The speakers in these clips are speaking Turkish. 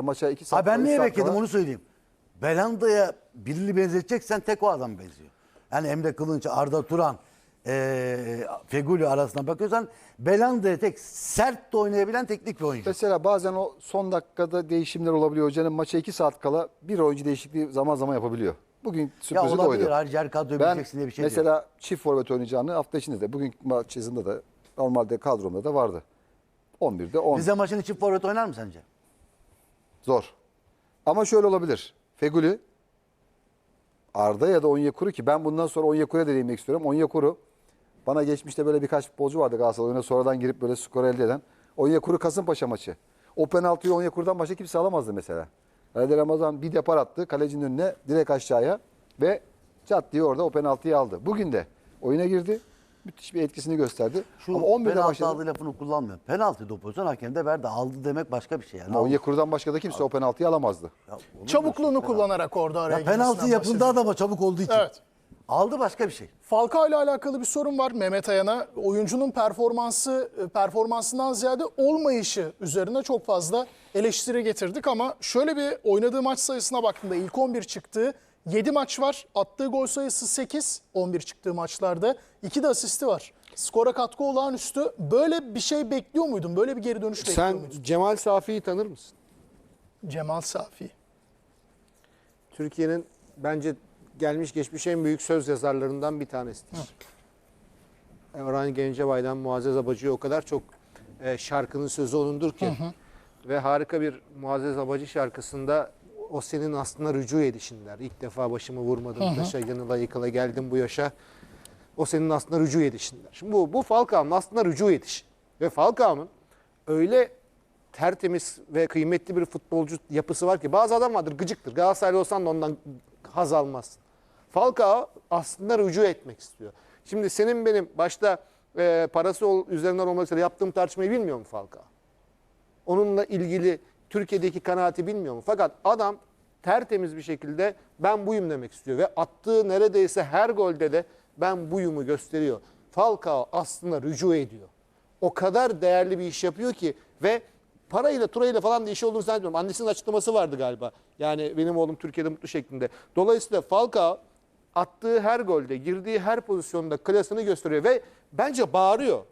Maça 2 saat Ha ben niye bekledim onu söyleyeyim. Belanda'ya birini benzeteceksen tek o adam benziyor. Yani Emre Kılınç, Arda Turan, eee Feguli arasına bakıyorsan Belanda'ya tek sert de oynayabilen teknik bir oyuncu. Mesela bazen o son dakikada değişimler olabiliyor. Hocanın maça 2 saat kala bir oyuncu değişikliği zaman zaman yapabiliyor. Bugün Ya sürprizi de olabilir oydu. harici her kadroyu Ben bileceksin diye bir şey mesela değil. çift forvet oynayacağını hafta içinde de bugün maç yazında da normalde kadromda da vardı. 11'de 10. Rize maçını çift forvet oynar mı sence? Zor. Ama şöyle olabilir. Feguli, Arda ya da Onyekuru ki ben bundan sonra Onyekuru'ya da değinmek istiyorum. Onyekuru bana geçmişte böyle birkaç futbolcu vardı Galatasaray oyuna sonradan girip böyle skor elde eden. Onyekuru Kasımpaşa maçı. O penaltıyı Onyekuru'dan başka kimse alamazdı mesela. Halil Ramazan bir depar attı kalecinin önüne direkt aşağıya ve çat diye orada o penaltıyı aldı. Bugün de oyuna girdi. Müthiş bir etkisini gösterdi. Şu Ama 11'de penaltı başladı. aldı lafını kullanmıyor. Penaltı da pozisyon hakem de verdi. Aldı demek başka bir şey. Yani. Ama Onyekuru'dan başka da kimse o penaltıyı alamazdı. Ya olur mu? Çabukluğunu kullanarak orada araya Ya penaltı girmesinden yapıldı bahsediyorum. adama çabuk olduğu için. Evet. Aldı başka bir şey. Falcao ile alakalı bir sorun var Mehmet Ayan'a. Oyuncunun performansı e, performansından ziyade olmayışı üzerine çok fazla eleştiri getirdik ama şöyle bir oynadığı maç sayısına baktığında ilk 11 çıktığı 7 maç var. Attığı gol sayısı 8 11 çıktığı maçlarda. 2 de asisti var. Skora katkı olağanüstü. Böyle bir şey bekliyor muydun? Böyle bir geri dönüş bekliyor Sen muydun? Cemal Safi'yi tanır mısın? Cemal Safi. Türkiye'nin bence gelmiş geçmiş en büyük söz yazarlarından bir tanesidir. Orhan Gencebay'dan Muazzez Abacı'ya o kadar çok e, şarkının sözü onundur ki. Ve harika bir Muazzez Abacı şarkısında o senin aslında rücu edişin der. İlk defa başımı vurmadım taşa yanıla yıkıla geldim bu yaşa. O senin aslında rücu edişin der. Şimdi bu, bu Falcao'nun aslında rücu edişi. Ve Falcao'nun öyle tertemiz ve kıymetli bir futbolcu yapısı var ki bazı adam vardır gıcıktır. Galatasaraylı olsan da ondan haz almazsın. Falcao aslında rücu etmek istiyor. Şimdi senin benim başta e, parası ol, üzerinden olmak üzere yaptığım tartışmayı bilmiyor mu Falcao? Onunla ilgili Türkiye'deki kanaati bilmiyor mu? Fakat adam tertemiz bir şekilde ben buyum demek istiyor. Ve attığı neredeyse her golde de ben buyumu gösteriyor. Falcao aslında rücu ediyor. O kadar değerli bir iş yapıyor ki ve parayla turayla falan da işi olduğunu zannetmiyorum. Annesinin açıklaması vardı galiba. Yani benim oğlum Türkiye'de mutlu şeklinde. Dolayısıyla Falcao attığı her golde, girdiği her pozisyonda klasını gösteriyor ve bence bağırıyor.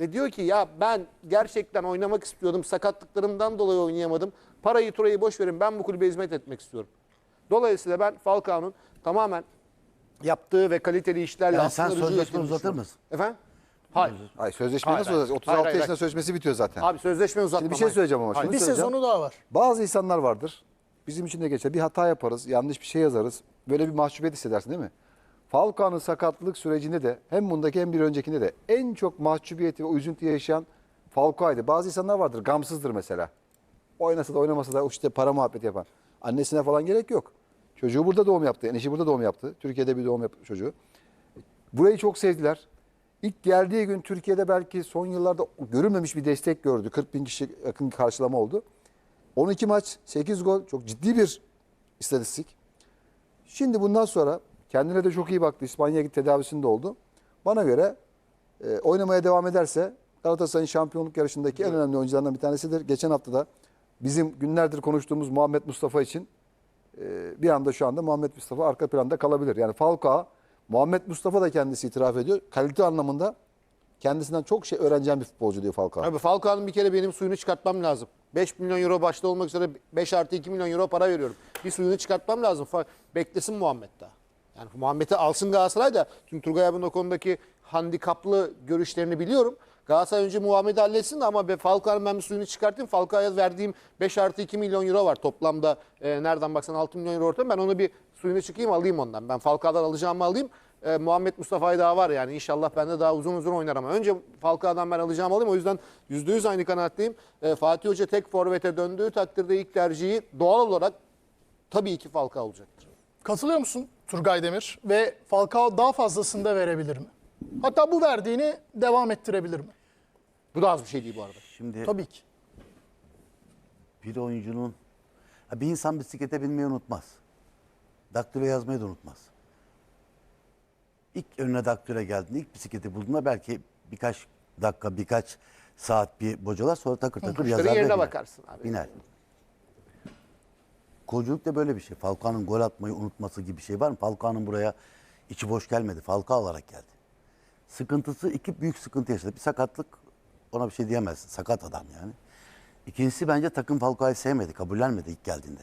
Ve diyor ki ya ben gerçekten oynamak istiyordum. Sakatlıklarımdan dolayı oynayamadım. Parayı turayı boş verin ben bu kulübe hizmet etmek istiyorum. Dolayısıyla ben Falcao'nun tamamen yaptığı ve kaliteli işlerle Yani sen aslında sözleşme uzatır mısın? Efendim? Hayır. Ay sözleşme Hayır, nasıl hayır. olacak? 36 Hayır, hayır, yaşında hayır. sözleşmesi bitiyor zaten. Abi sözleşme uzatmam. Şimdi bir şey hayır. söyleyeceğim ama. Hayır. Şunu Bir söyleyeceğim. sezonu daha var. Bazı insanlar vardır. Bizim için de geçer. Bir hata yaparız. Yanlış bir şey yazarız. Böyle bir mahcubiyet hissedersin değil mi? Falcao'nun sakatlık sürecinde de hem bundaki hem bir öncekinde de en çok mahcubiyeti ve üzüntü yaşayan Falcao'ydu. Bazı insanlar vardır. Gamsızdır mesela. Oynasa da oynamasa da işte para muhabbeti yapan. Annesine falan gerek yok. Çocuğu burada doğum yaptı. Enişi burada doğum yaptı. Türkiye'de bir doğum yaptı çocuğu. Burayı çok sevdiler. İlk geldiği gün Türkiye'de belki son yıllarda görülmemiş bir destek gördü. 40 bin kişi yakın karşılama oldu. 12 maç, 8 gol çok ciddi bir istatistik. Şimdi bundan sonra kendine de çok iyi baktı. İspanya'ya gitti tedavisinde oldu. Bana göre e, oynamaya devam ederse Galatasaray'ın şampiyonluk yarışındaki en önemli oyuncularından bir tanesidir. Geçen hafta da bizim günlerdir konuştuğumuz Muhammed Mustafa için e, bir anda şu anda Muhammed Mustafa arka planda kalabilir. Yani Falcao, Muhammed Mustafa da kendisi itiraf ediyor. Kalite anlamında kendisinden çok şey öğreneceğim bir futbolcu diyor Falcao. Abi Falcao'nun bir kere benim suyunu çıkartmam lazım. 5 milyon euro başta olmak üzere 5 artı 2 milyon euro para veriyorum. Bir suyunu çıkartmam lazım. Beklesin Muhammed daha. Yani Muhammed'i alsın Galatasaray da. Çünkü Turgay abinin o konudaki handikaplı görüşlerini biliyorum. Galatasaray önce Muhammed'i halletsin de ama Falcao'nun ben bir suyunu çıkartayım. Falcao'ya verdiğim 5 artı 2 milyon euro var. Toplamda e, nereden baksan 6 milyon euro ortada. Ben onu bir suyunu çıkayım alayım ondan. Ben Falcao'dan alacağımı alayım. E, Muhammed Mustafa'yı daha var yani. İnşallah bende daha uzun uzun oynar ama. Önce Falcao'dan ben alacağımı alayım. O yüzden %100 aynı kanaatteyim. E, Fatih Hoca tek forvete döndüğü takdirde ilk tercihi doğal olarak tabii ki Falcao olacaktır. Katılıyor musun Turgay Demir? Ve Falcao daha fazlasını da verebilir mi? Hatta bu verdiğini devam ettirebilir mi? Bu da az bir şey değil bu arada. Şimdi Tabii ki. bir oyuncunun Ha, bir insan bisiklete binmeyi unutmaz. Daktilo yazmayı da unutmaz. İlk önüne daktilo geldiğinde ilk bisikleti bulduğunda belki birkaç dakika birkaç saat bir bocalar sonra takır takır yazar yerine bakarsın abi. Biner. Futbolculuk da böyle bir şey. Falcao'nun gol atmayı unutması gibi bir şey var mı? Falcao'nun buraya içi boş gelmedi. Falcao olarak geldi. Sıkıntısı iki büyük sıkıntı yaşadı. Bir sakatlık ona bir şey diyemezsin. Sakat adam yani. İkincisi bence takım Falcao'yu sevmedi, kabullenmedi ilk geldiğinde.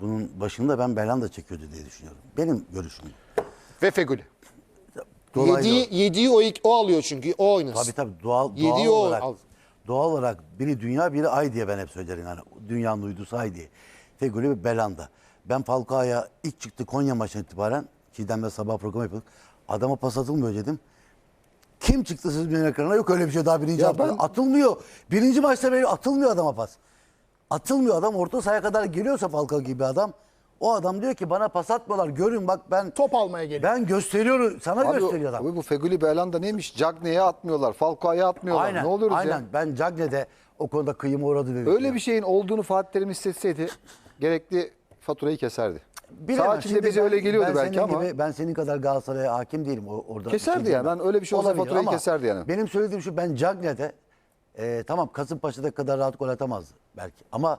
Bunun başında ben Belanda çekiyordu diye düşünüyorum. Benim görüşüm. Ve. Dolaylı Yediği, yediği o, ilk- o alıyor çünkü. O oynasın. Tabii tabii doğal, Yediği doğal o olarak al. doğal olarak biri dünya biri ay diye ben hep söylerim yani dünyanın uydusu ay diye. Feguli ve Belanda. Ben Falcao'ya ilk çıktı Konya maçına itibaren Çiğdem'le sabah programı yapıyorduk. Adama pas atılmıyor dedim. Kim çıktı siz benim ekrana? Yok öyle bir şey daha birinci Ya haftada. ben- Atılmıyor. Birinci maçta böyle atılmıyor adama pas. Atılmıyor adam orta sahaya kadar geliyorsa Falcao gibi adam. O adam diyor ki bana pas atmıyorlar. Görün bak ben Top almaya geliyor. ben gösteriyorum. Sana Abi, gösteriyor adam. abi bu Feguli Belanda neymiş? Cagney'e atmıyorlar. Falcao'ya atmıyorlar. Aynen. ne oluyoruz aynen. ya? Ben Cagne'de o konuda kıyıma uğradı dedim. Öyle ya. bir şeyin olduğunu Fatih Terim hissetseydi gerekli faturayı keserdi. Bilemem. Sağ içinde Şimdi bize ben- öyle geliyordu ben belki senin ama. Gibi, ben senin kadar Galatasaray'a hakim değilim o- orada. Keserdi şey yani. Ben öyle bir şey olsa Olabilir faturayı ama keserdi yani. Benim söylediğim şu ben Cagne'de e, tamam Kasımpaşa'da kadar rahat gol atamazdı belki. Ama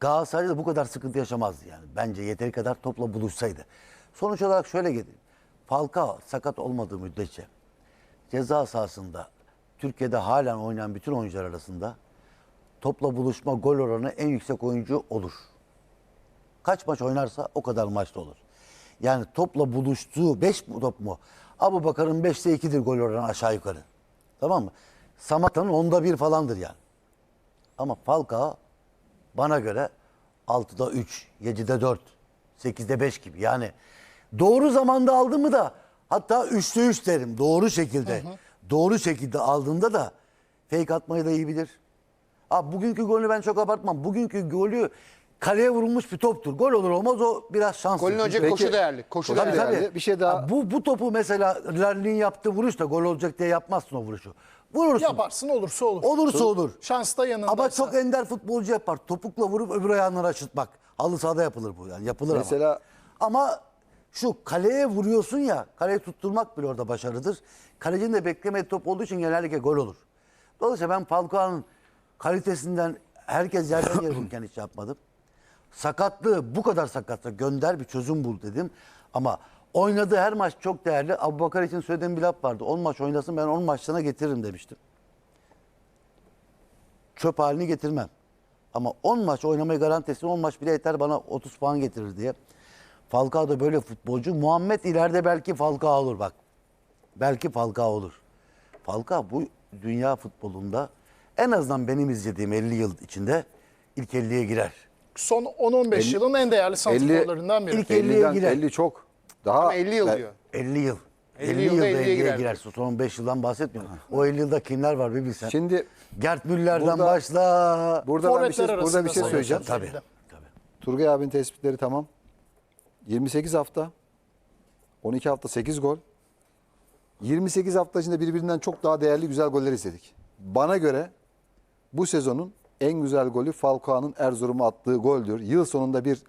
Galatasaray'da da bu kadar sıkıntı yaşamazdı yani. Bence yeteri kadar topla buluşsaydı. Sonuç olarak şöyle geldi. Falcao sakat olmadığı müddetçe ceza sahasında Türkiye'de halen oynayan bütün oyuncular arasında topla buluşma gol oranı en yüksek oyuncu olur. Kaç maç oynarsa o kadar maçta olur. Yani topla buluştuğu 5 top mu? Abu Bakar'ın 5'te 2'dir gol oranı aşağı yukarı. Tamam mı? Samatta'nın onda bir falandır yani. Ama Falcao bana göre 6'da 3, 7'de 4, 8'de 5 gibi. Yani doğru zamanda aldı mı da hatta 3'te 3 derim. Doğru şekilde. Doğru şekilde aldığında da fake atmayı da iyi bilir. Abi bugünkü golünü ben çok abartmam. Bugünkü golü kaleye vurulmuş bir toptur. Gol olur olmaz o biraz şanslı. Golün önce Peki- koşu değerli. Koşu Koşu değerli. Tabii. Bir şey daha- Ha, Bu, bu topu mesela Lerlin'in yaptığı vuruş da gol olacak diye yapmazsın o vuruşu. Vurursun. Yaparsın olursa olur. Olursa olur. Şans da yanında. Ama çok ender futbolcu yapar. Topukla vurup öbür ayağını aşıtmak. Halı sahada yapılır bu yani. Yapılır Mesela- ama. Ama şu kaleye vuruyorsun ya. Kaleyi tutturmak bile orada başarıdır. Kalecinin de beklemediği top olduğu için genellikle gol olur. Dolayısıyla ben Falcao'nun kalitesinden herkes yerden yere vururken hiç yapmadım. Sakatlığı bu kadar sakatsa gönder bir çözüm bul dedim. Ama oynadığı her maç çok değerli. Abubakar için söylediğim bir laf vardı. 10 maç oynasın ben 10 maçlarına getiririm demiştim çöp halini getirmem. Ama 10 maç oynamayı garantisi 10 maç bile yeter bana 30 puan getirir diye. Falcao da böyle futbolcu. Muhammed ileride belki Falcao olur bak. Belki Falcao olur. Falcao bu dünya futbolunda en azından benim izlediğim 50 yıl içinde ilk 50'ye girer. Son 10-15 yılın en değerli santrforlarından biri. İlk 50'ye 50'den girer. 50 çok. Daha Ama 50 yıl Ben- diyor. 50 yıl. 50 50, yılda yılda 50'ye 50'ye girer. girer. Son 5 yıldan bahsetmiyorum. O 50 yılda kimler var bir bilsen. Şimdi Gert Müller'den Burada- başla. burada ben bir şey, burada bir şey söyleyeceğim. Tabii. Tabii. Turgay abinin tespitleri tamam. 28 hafta. 12 hafta 8 gol. 28 hafta içinde birbirinden çok daha değerli güzel goller izledik. Bana göre bu sezonun en güzel golü Falcao'nun Erzurum'a attığı goldür. Yıl sonunda bir